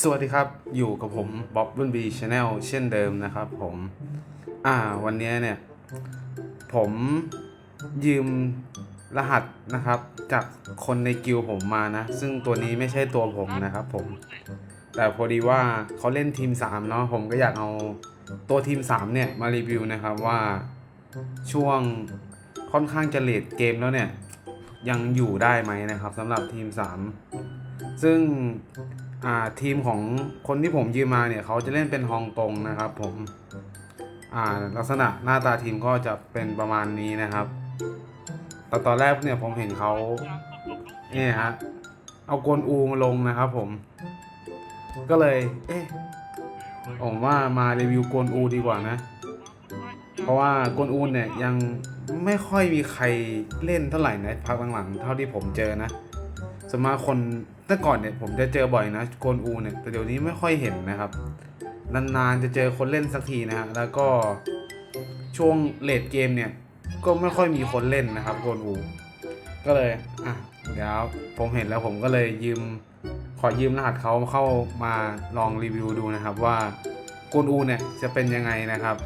สวัสดีครับ อยู่กับผมบ๊อบรุ่นบีชาแนลเช่นเดิมนะครับผมอ่าวันนี้เนี่ย ผมยืมรหัสนะครับ จากคนในกิลผมมานะ ซึ่งตัวนี้ไม่ใช่ตัวผมนะครับผม แต่พอดีว่าเขาเล่นทีม 3 เนาะผมก็อยากเอาตัวทีม 3 เนี่ย มารีวิวนะครับว่าช่วงค่อนข้างจะเลดเกมแล้วเนี่ย ยังอยู่ได้ไหมนะครับสำหรับทีม 3 ซึ่งทีมของคนที่ผมยืมมาเนี่ยเขาจะเล่นเป็นฮองกงนะครับผมลักษณะหน้าตาทีมก็จะเป็นประมาณนี้นะครับแต่ตอนแรกเนี่ยผมเห็นเขาเนี่ยฮะเอากวนอูมาลงนะครับผม ก็เลย เอ๊ะผมว่ามารีวิวกวนอูดีกว่านะ เพราะว่ากวนอูเนี่ยยังไม่ค่อยมีใครเล่นเท่าไหร่นะพักหลังๆเท่าที่ผมเจอนะสมาคน แต่ก่อนเนี่ยผมจะเจอบ่อยนะโกนอูเนี่ยแต่เดี๋ยวนี้ไม่ค่อยเห็นนะครับ นานๆจะเจอคนเล่นสักทีนะฮะแล้วก็ช่วงเลดเกมเนี่ยก็ไม่ค่อยมีคนเล่นนะครับโกนอู ก็เลยอะเดี๋ยวผมเห็นแล้วผมก็เลยยืมขอยืมรหัสเขาเข้ามาลองรีวิวดูนะครับว่าโกนอูเนี่ยจะเป็นยังไงนะครับ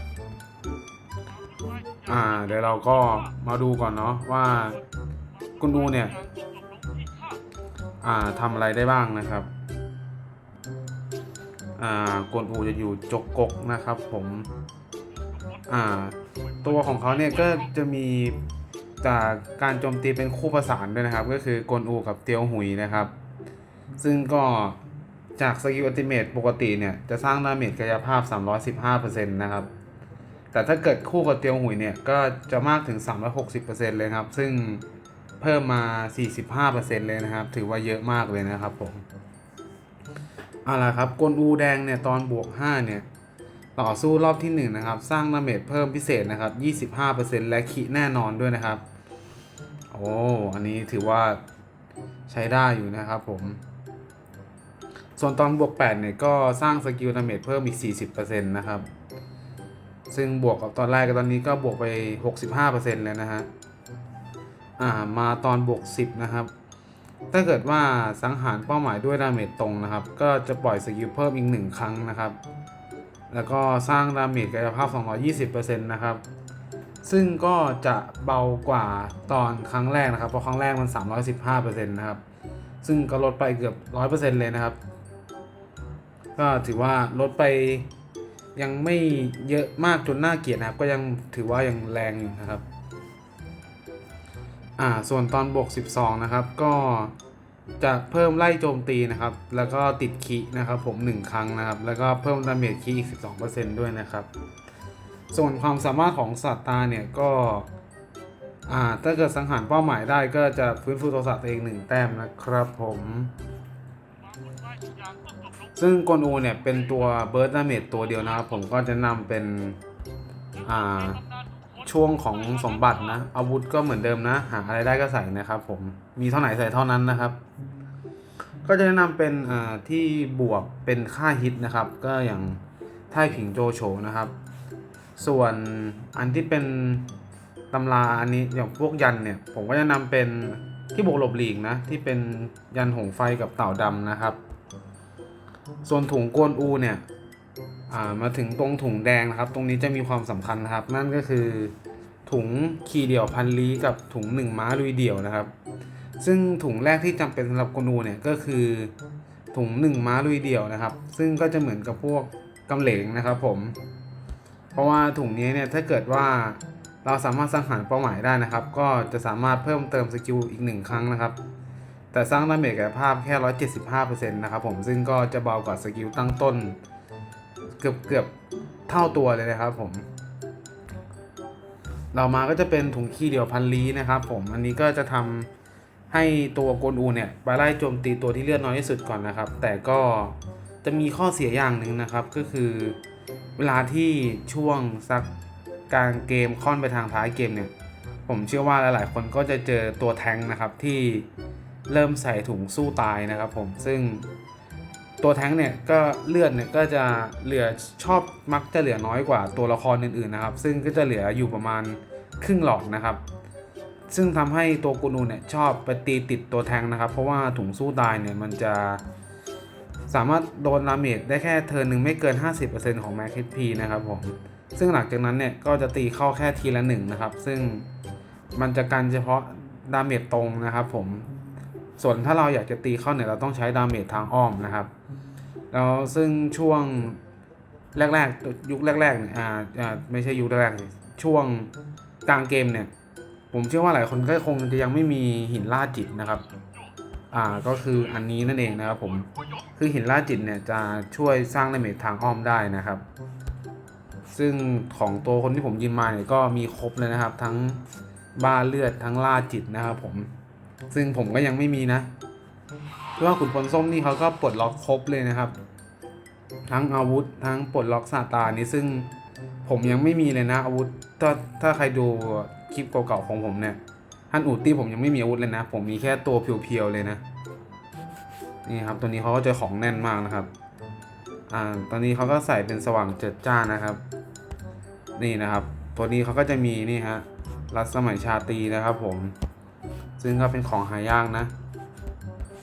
อ่าเดี๋ยวเราก็มาดูก่อนเนาะว่าโกนอูเนี่ย ทำอะไรได้บ้างนะครับอ่ากวนอูจะอยู่จกกกนะครับ ผมอ่าตัวของเขาเนี่ยก็จะมีจากการโจมตีเป็นคู่ประสานด้วยนะครับ ก็คือกวนอูกับเตียวหุยนะครับ ซึ่งก็จากสกิลอัติเมตปกติเนี่ย จะสร้างดาเมจกายภาพ 315%นะครับ แต่ถ้าเกิดคู่กับเตียวหุยเนี่ย ก็จะมากถึง 360%เลยครับ ซึ่ง เพิ่มมา 45%เลยนะครับ ถือว่าเยอะมากเลยนะครับผมเอาล่ะครับกลอูแดงเนี่ยตอนบวก 5 เนี่ย ต่อสู้รอบที่ 1 นะครับ สร้างดาเมจเพิ่มพิเศษนะครับ 25%และขีแน่นอนด้วยนะครับ โอ้อันนี้ถือว่าใช้ได้อยู่นะครับผม ส่วนตอนบวก 8 เนี่ย ก็สร้างสกิลดาเมจเพิ่มอีก 40%นะครับ ซึ่งบวกกับตอนแรกกับตอนนี้ก็บวกไป 65%เลยนะฮะ อ่ามาตอนบวก10 นะครับ ถ้าเกิดว่าสังหารเป้าหมายด้วยดาเมจตรงนะครับ ก็จะปล่อยสกิลเพิ่มอีก 1 ครั้งนะครับ แล้วก็สร้างดาเมจกายภาพ 220%นะครับ ซึ่งก็จะเบากว่าตอนครั้งแรกนะครับ เพราะครั้งแรกมัน 315%นะครับ ซึ่งก็ลดไปเกือบ 100%เลยนะครับ ก็ถือว่าลดไปยังไม่เยอะมากจนน่าเกลียดนะครับ ก็ยังถือว่ายังแรงอยู่นะครับ อ่าส่วนตอนบวก 12 นะครับก็จะเพิ่มไล่โจมตีนะครับ แล้วก็ติดคีนะครับผม 1 ครั้งนะครับ แล้วก็เพิ่มดาเมจคีอีก 12%ด้วยนะครับ ส่วนความสามารถของสัตว์ตาเนี่ยก็อ่าถ้าเกิดสังหารเป้าหมายได้ก็จะฟื้นฟูตัวสัตว์ตัวเองหนึ่งแต้มนะครับผมซึ่งกลอูเนี่ยเป็นตัวเบิร์ดดาเมจตัวเดียวนะครับผมก็จะนำเป็นอ่า ช่วงของสมบัตินะ อาวุธก็เหมือนเดิมนะ หาอะไรได้ก็ใส่นะครับผม มีเท่าไหร่ใส่เท่านั้นนะครับ ก็จะแนะนำเป็นที่บวกเป็นค่าฮิตนะครับ ก็อย่างท่ายผิงโจโฉนะครับ ส่วนอันที่เป็นตำราอันนี้อย่างพวกยันเนี่ย ผมก็จะนำเป็นที่บวกหลบหลีกนะ ที่เป็นยันหงไฟกับเต่าดำนะครับ ส่วนถุงกวนอูเนี่ย อ่ามาถึงตรงถุงแดงนะครับ ตรงนี้จะมีความสำคัญนะครับ นั่นก็คือถุงขีเดี่ยวพันลี้กับถุงหนึ่งม้าลุยเดี่ยวนะครับ ซึ่งถุงแรกที่จำเป็นสำหรับกนูเนี่ยก็คือถุงหนึ่งม้าลุยเดี่ยวนะครับ ซึ่งก็จะเหมือนกับพวกกำเหลงนะครับผม เพราะว่าถุงนี้เนี่ยถ้าเกิดว่าเราสามารถสังหารเป้าหมายได้นะครับ ก็จะสามารถเพิ่มเติมสกิลอีกหนึ่งครั้งนะครับ แต่สร้างดาเมจกายภาพแค่ 175%นะครับผมซึ่งก็จะเบากว่าสกิลตั้งต้น กือบเกือบเท่าตัวเลยนะครับผมเรามาก็จะเป็นถุงขี้เดียวพันลี้นะครับ ผมอันนี้ก็จะทำให้ตัวกลอูเนี่ยไปไล่โจมตีตัวที่เลือดน้อยที่สุดก่อนนะครับ แต่ก็จะมีข้อเสียอย่างหนึ่งนะครับ ก็คือเวลาที่ช่วงสักกลางเกมค่อนไปทางท้ายเกมเนี่ย ผมเชื่อว่าหลาย ๆ คนก็จะเจอตัวแทงนะครับที่เริ่มใส่ถุงสู้ตายนะครับ ผมซึ่ง ตัวแท้งเนี่ยก็เลือดเนี่ยก็จะเหลือชอบมักจะเหลือน้อยกว่าตัวละครอื่นๆนะครับ ซึ่งก็จะเหลืออยู่ประมาณครึ่งหลอดนะครับ ซึ่งทำให้ตัวกูนูเนี่ยชอบไปตีติดตัวแทงนะครับ เพราะว่าถุงสู้ตายเนี่ยมันจะสามารถโดนดาเมจได้แค่เทิร์นหนึ่งไม่เกิน 50%ของแม็กซ์พีนะครับผม ซึ่งหลังจากนั้นเนี่ยก็จะตีเข้าแค่ทีละหนึ่งนะครับ ซึ่งมันจะกันเฉพาะดาเมจตรงนะครับผม ส่วนถ้าเราอยากจะตีเข้าเนี่ยเราต้องใช้ดาเมจทางอ้อมนะครับ แล้วซึ่งช่วงแรกๆ ยุคแรกๆเนี่ยอ่าอ่าไม่ใช่ยุคแรกๆช่วงกลางเกมเนี่ย ผมเชื่อว่าหลายคนก็คงจะยังไม่มีหินล่าจิตนะครับ อ่าก็คืออันนี้นั่นเองนะครับผมคือหินล่าจิตเนี่ยจะช่วยสร้างดาเมจทางอ้อมได้นะครับ ซึ่งของตัวคนที่ผมยินมาเนี่ยก็มีครบเลยนะครับ ทั้งบ้าเลือดทั้งล่าจิตนะครับผม ซึ่งผมก็ยังไม่มีนะเพราะว่าขุนพลส้มนี่เขาก็ปลดล็อกครบเลยนะครับ ทั้งอาวุธ ทั้งปลดล็อกซาตานนี่ซึ่งผมยังไม่มีเลยนะอาวุธ ถ้าถ้าใครดูคลิปเก่าๆของผมเนี่ยท่านอูตี้ผมยังไม่มีอาวุธเลยนะ ผมมีแค่ตัวเพียวๆเลยนะนี่ครับตัวนี้เขาก็จะของแน่นมากนะครับอ่าตอนนี้เขาก็ใส่เป็นสว่างเจิดจ้านะครับ นี่นะครับ ตัวนี้เขาก็จะมีนี่ฮะรัศมัยชาตีนะครับผม ซึ่งก็เป็นของหายากนะ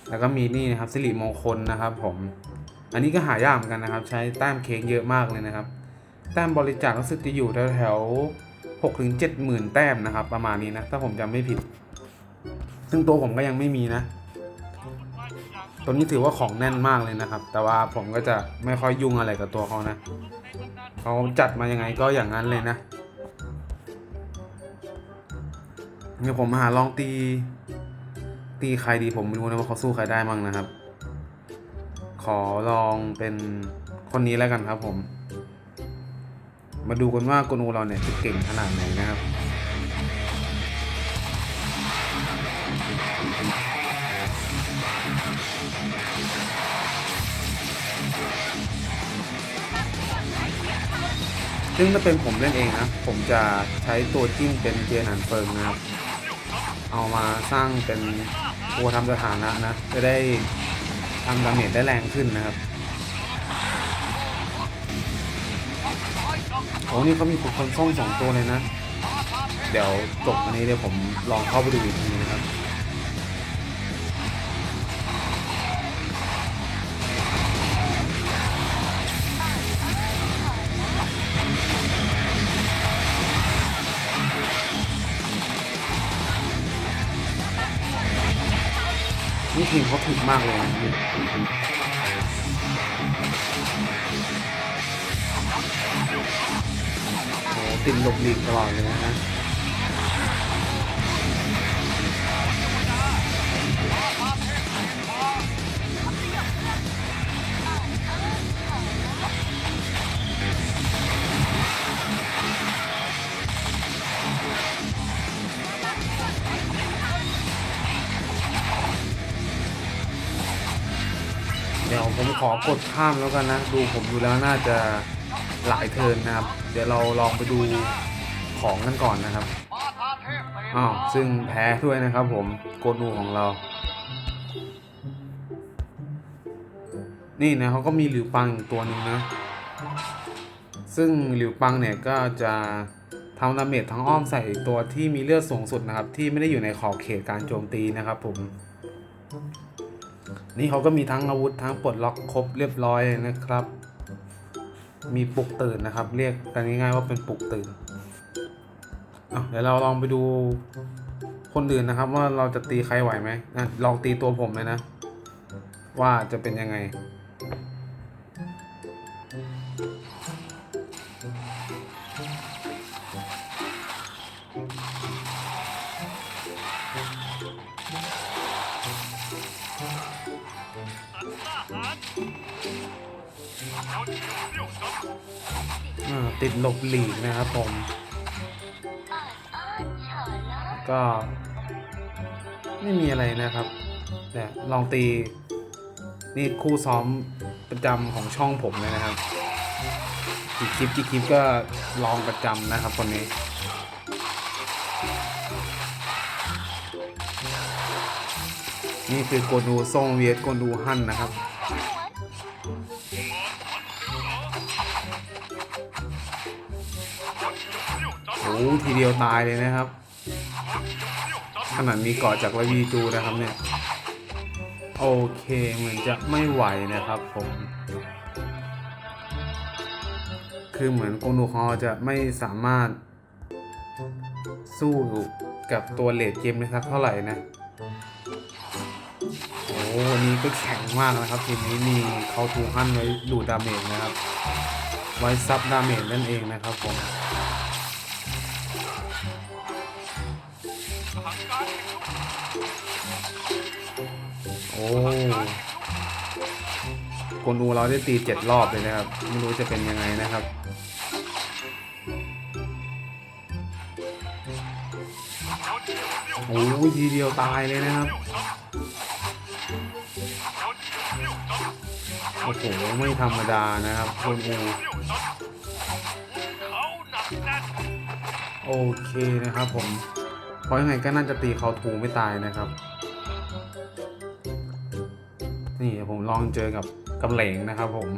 แล้วก็มีนี่นะครับสิริมงคลนะครับผม อันนี้ก็หายากเหมือนกันนะครับ ใช้แต้มเค้กเยอะมากเลยนะครับ แต้มบริจาครู้สึกจะอยู่แถวๆหกถึงเจ็ดหมื่นแต้มนะครับ ประมาณนี้นะ ถ้าผมจำไม่ผิด ซึ่งตัวผมก็ยังไม่มีนะตัวนี้ถือว่าของแน่นมากเลยนะครับ แต่ว่าผมก็จะไม่ค่อยยุ่งอะไรกับตัวเขานะเขาจัดมายังไงก็อย่างนั้นเลยนะเดี๋ยผมหาลองตี ตีใครดีผมไม่รู้นะว่าเขาสู้ใครได้มั่งนะครับ ขอลองเป็นคนนี้แล้วกันครับผม มาดูกันว่ากนูเราเนี่ยจะเก่งขนาดไหนนะครับซึ่งถ้าเป็นผมเล่นเองนะ ผมจะใช้ตัวจิ้มเป็นเจียนันเฟิงนะครับ เอามาสร้างเป็นตัวทำสถานะนะ จะได้ ทำดาเมจได้แรงขึ้นนะครับโอ้นี่เขามีคนส่งสองตัวเลยนะ เดี๋ยวจบอันนี้เดี๋ยวผมลองเข้าไปดูอีกที นะครับนี่ทีมเขาถึกมากเลยโอ้ติดหลบหลีกตลอดเลยนะฮะ ขอกดข้ามแล้วกันนะ ดูผมดูแล้วน่าจะหลายเทินนะครับ เดี๋ยวเราลองไปดูของกันก่อนนะครับอ้าวซึ่งแพ้ด้วยนะครับผมโกนูของเรา นี่นะเขาก็มีหลิวปังตัวหนึ่งนะ ซึ่งหลิวปังเนี่ยก็จะทำดาเมจทั้งอ้อมใส่ตัวที่มีเลือดสูงสุดนะครับ ที่ไม่ได้อยู่ในขอบเขตการโจมตีนะครับผม นี่เขาก็มีทั้งอาวุธทั้งปลดล็อกครบเรียบร้อยนะครับ มีปลุกตื่นนะครับ เรียกกันง่ายๆว่าเป็นปลุกตื่นเดี๋ยวเราลองไปดูคนอื่นนะครับ ว่าเราจะตีใครไหวไหมนะลองตีตัวผมเลยนะ ว่าจะเป็นยังไง ติดหลบหลีกนะครับผม ก็ ไม่มีอะไรนะครับแต่ลองตี นี่คู่ซ้อมประจำของช่องผมเลยนะครับกี่คลิปกี่คลิปก็ลองประจำนะครับคนนี้นี่คือโกนูซ่งเวียดโกนูฮั่นนะครับ ทีเดียวตายเลยนะครับ ขนาดมีเกาะจากระวีจูนะครับเนี่ย โอเคเหมือนจะไม่ไหวนะครับผม คือเหมือนโกนูคอจะไม่สามารถ สู้กับตัวเลดเกมได้สักเท่าไหร่นะโอ้วันนี้ก็แข็งมากนะครับทีนี้มีเขาทูฮันไว้ดูดาเมจนะครับ ไว้ซับดาเมจนั่นเองนะครับผม โอ้คนอูเราได้ตีเจ็ดรอบเลยนะครับ ไม่รู้จะเป็นยังไงนะครับโอ้ยทีเดียวตายเลยนะครับโอ้โหไม่ธรรมดานะครับคนอูโอเคนะครับผม เพราะยังไงก็น่าจะตีเขาทูไม่ตายนะครับ นี่ผมลองเจอกับกำเหลงนะครับผม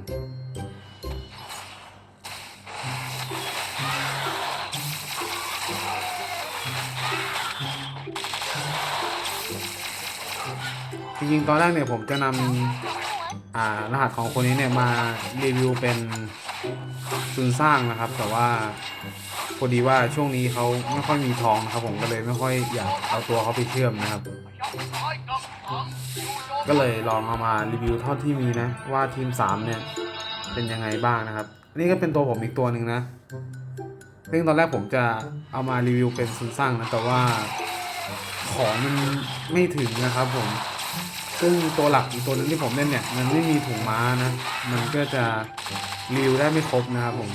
จริงๆตอนแรกเนี่ยผมจะนำรหัสของคนนี้เนี่ยมารีวิวเป็นซุนสร้างนะครับ แต่ว่าพอดีว่าช่วงนี้เขาไม่ค่อยมีทองนะครับผมก็เลยไม่ค่อยอยากเอาตัวเขาไปเชื่อมนะครับ ก็เลยลองเอามารีวิวเท่าที่มีนะ ว่าทีม 3 เนี่ย เป็นยังไงบ้างนะครับนี่ก็เป็นตัวผมอีกตัวหนึ่งนะซึ่งตอนแรกผมจะเอามารีวิวเป็นซุนสร้างนะแต่ว่าของมันไม่ถึงนะครับผม ซึ่งตัวหลักอีกตัวนึงที่ผมเล่นเนี่ย มันไม่มีถุงม้านะ มันก็จะรีวิวได้ไม่ครบนะครับผม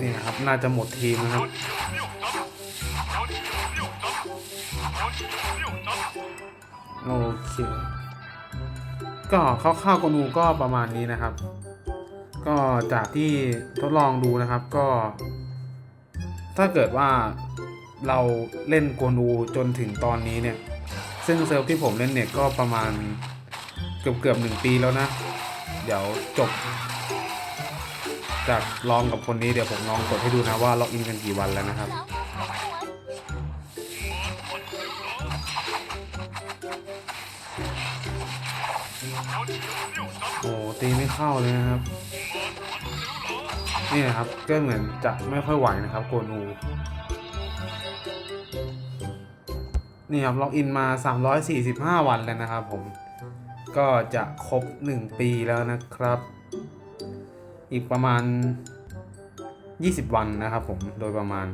นี่นะครับ น่าจะหมดทีมนะครับ โอเค ก็คร่าวๆกนูก็ประมาณนี้นะครับ ก็จากที่ทดลองดูนะครับก็ ถ้าเกิดว่าเราเล่นกนูจนถึงตอนนี้เนี่ย ซึ่งเซิร์ฟที่ผมเล่นเนี่ยก็ประมาณเกือบเกือบหนึ่งปีแล้วนะ เดี๋ยวจบ จากลองกับคนนี้เดี๋ยวผมลองกดให้ดูนะว่าล็อกอินกันกี่วันแล้วนะครับ โอ้ตีไม่เข้าเลยนะครับ นี่นะครับก็เหมือนจะไม่ค่อยไหวนะครับโกนูนี่ครับล็อกอินมา 345 วันแล้วนะครับผม ก็จะครบ 1 ปีแล้วนะครับ อีกประมาณ 20 วันนะครับผมโดยประมาณ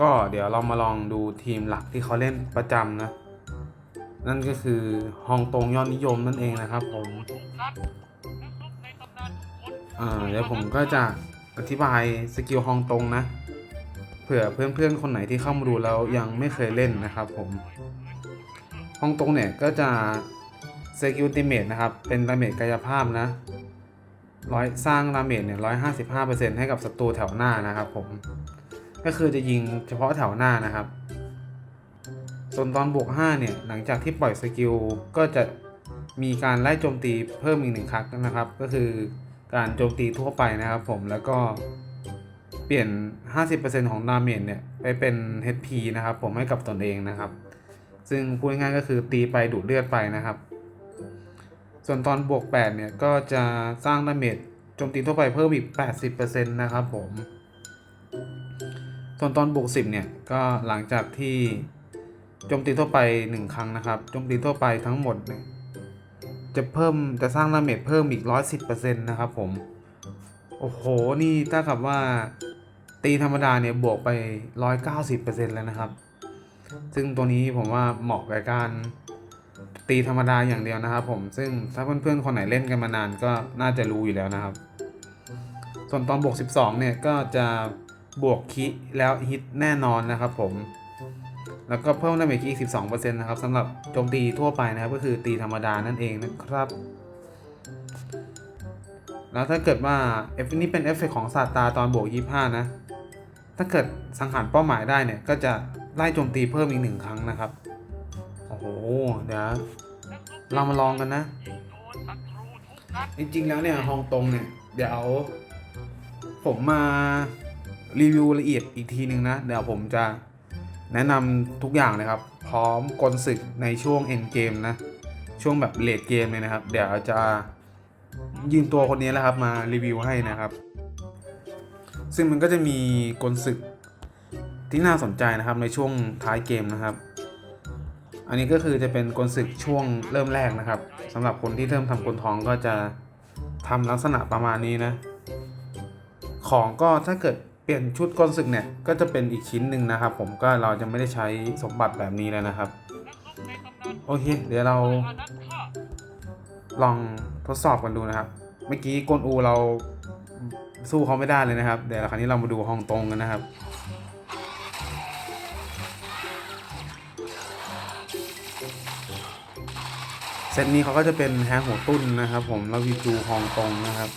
ก็เดี๋ยวเรามาลองดูทีมหลักที่เขาเล่นประจำนะ นั่นก็คือฮองตงยอดนิยมนั่นเองนะครับผมเดี๋ยวผมก็จะอธิบายสกิลฮองตงนะ เผื่อเพื่อนๆคนไหนที่เข้ามาดูแล้วยังไม่เคยเล่นนะครับผมฮองตงเนี่ยก็จะ สกิลติเมตนะครับ เป็นดาเมจกายภาพนะร้อยสร้างดาเมจเนี่ยร้อยห้าสิบห้าเปอร์เซ็นต์ให้กับศัตรูแถวหน้านะครับผม ก็คือจะยิงเฉพาะแถวหน้านะครับ ส่วนตอนบวก5เนี่ย หลังจากที่ปล่อยสกิลก็จะมีการไล่โจมตีเพิ่มอีกหนึ่งครั้งนะครับ ก็คือการโจมตีทั่วไปนะครับผม แล้วก็เปลี่ยน 50%ของดาเมจเนี่ยไปเป็น HP นะครับผมให้กับตนเองนะครับ ซึ่งพูดง่ายก็คือตีไปดูดเลือดไปนะครับ ส่วนตอนบวก 8 เนี่ย ก็จะสร้างดาเมจโจมตีทั่วไปเพิ่มอีก 80%นะครับผม ส่วนตอนบวก 10 เนี่ย ก็หลังจากที่โจมตีทั่วไป 1 ครั้งนะครับโจมตีทั่วไปทั้งหมดเนี่ยจะเพิ่มจะสร้างดาเมจเพิ่มอีก 110%นะครับผม โอ้โห นี่ถ้ากับว่าตีธรรมดาเนี่ยบวกไป 190%แล้วนะครับ ซึ่งตัวนี้ผมว่าเหมาะกับการ ตีธรรมดาอย่างเดียวนะครับผมซึ่งถ้าเพื่อนๆคนไหนเล่นกันมานานก็น่าจะรู้อยู่แล้วนะครับ ส่วนตอนบวก 12 เนี่ยก็จะบวกคิแล้วฮิตแน่นอนนะครับผม แล้วก็เพิ่มดาเมจอีก 12%นะครับสำหรับโจมตีทั่วไปนะครับก็คือตีธรรมดานั่นเองนะครับ แล้วถ้าเกิดว่าเอฟนี้เป็นเอฟเฟกของซาตาตอนบวก 25 นะ ถ้าเกิดสังหารเป้าหมายได้เนี่ยก็จะไล่โจมตีเพิ่มอีกหนึ่งครั้งนะครับ โอ้โห เดี๋ยวเรามาลองกันนะ จริงๆแล้วเนี่ยฮองตงเนี่ย เดี๋ยว ผมมารีวิวละเอียดอีกทีหนึ่งนะ เดี๋ยวผมจะแนะนำทุกอย่างเลยครับ พร้อมกลศึกในช่วงเอ็นเกมนะ ช่วงแบบเลดเกมเลยนะครับ เดี๋ยวจะยืมตัวคนนี้แหละครับมารีวิวให้นะครับ ซึ่งมันก็จะมีกลศึกที่น่าสนใจนะครับในช่วงท้ายเกมนะครับ อันนี้ก็คือจะเป็นกลศึกช่วงเริ่มแรกนะครับสำหรับคนที่เริ่มทำกลทองก็จะทำลักษณะประมาณนี้นะ ของก็ถ้าเกิดเปลี่ยนชุดกลศึกเนี่ยก็จะเป็นอีกชิ้นหนึ่งนะครับ ผมก็เราจะไม่ได้ใช้สมบัติแบบนี้แล้วนะครับ โอเค เดี๋ยวเราลองทดสอบกันดูนะครับ เมื่อกี้กลอูเราสู้เขาไม่ได้เลยนะครับ เดี๋ยวคราวนี้เรามาดูฮองตรงกันนะครับ ซตนี้เขาก็จะเป็นแฮงหัวตุ้นนะครับ ผมแล้ววีจูฮองตงนะครับ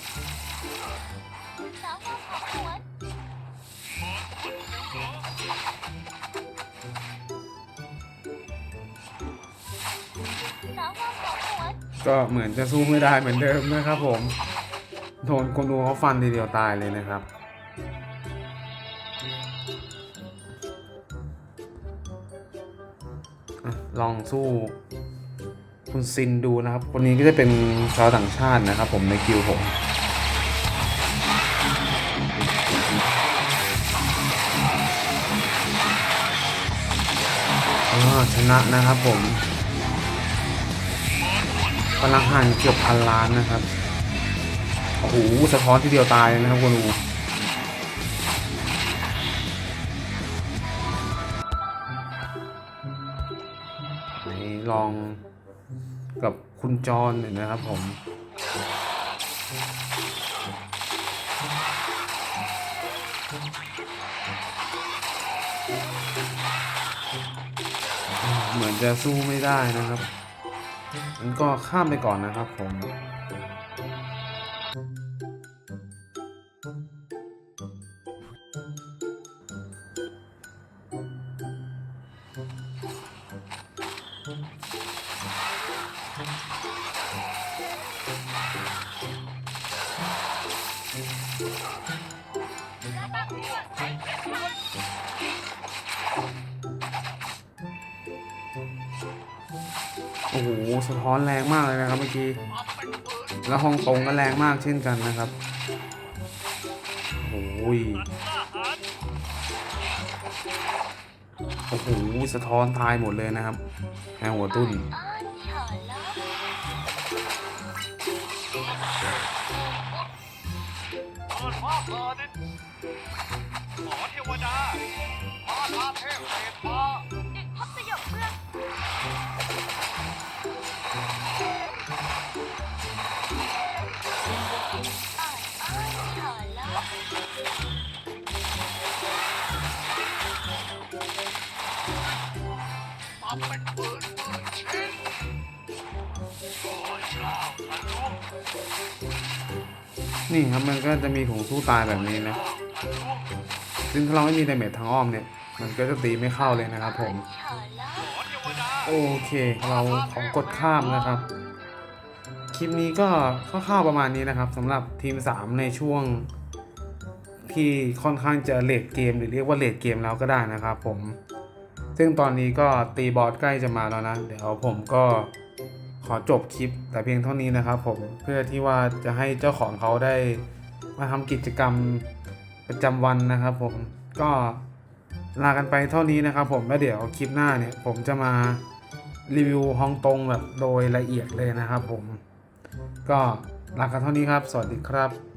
ก็เหมือนจะสู้ไม่ได้เหมือนเดิมนะครับผม โดนคนดูเขาฟันทีเดียวตายเลยนะครับ ลองสู้ คุณซินดูนะครับ คนนี้ก็จะเป็นชาวต่างชาตินะครับ ผมในคิวผมชนะนะครับผมพลังหันเกือบพันล้านนะครับ โอ้โห สะท้อนทีเดียวตายเลยนะครับคุณดู กับคุณจรหน่ยนะครับ ผมเหมือนจะสู้ไม่ได้นะครับมันก็ข้ามไปก่อนนะครับผม โอ้โหสะท้อนแรงมากเลยนะครับเมื่อกี้ แล้วฮ่องกงก็แรงมากเช่นกันนะครับโอ้ยโอ้โหสะท้อนทายหมดเลยนะครับแฮงหัวตุ้น นี่ครับมันก็จะมีถุงสู้ตายแบบนี้นะ ซึ่งถ้าเราไม่มีดาเมจทางอ้อมเนี่ย มันก็จะตีไม่เข้าเลยนะครับผม โอเค เราของกดข้ามนะครับ คลิปนี้ก็คร่าวๆประมาณนี้นะครับสำหรับทีม 3 ในช่วง ที่ค่อนข้างจะเลดเกม หรือเรียกว่าเลดเกมแล้วก็ได้นะครับผม ซึ่งตอนนี้ก็ตีบอสใกล้จะมาแล้วนะ เดี๋ยวผมก็ อจบคลิปแต่เพียงเท่านี้นะครับผมเพื่อที่ว่าจะให้เจ้าของเขาได้มาทำกิจกรรมประจำวันนะครับ ผมก็ลากันไปเท่านี้นะครับ ผมแล้วเดี๋ยวคลิปหน้าเนี่ยผมจะมารีวิวฮองตงแบบโดยละเอียดเลยนะครับ ผมก็ลากันเท่านี้ครับ สวัสดีครับ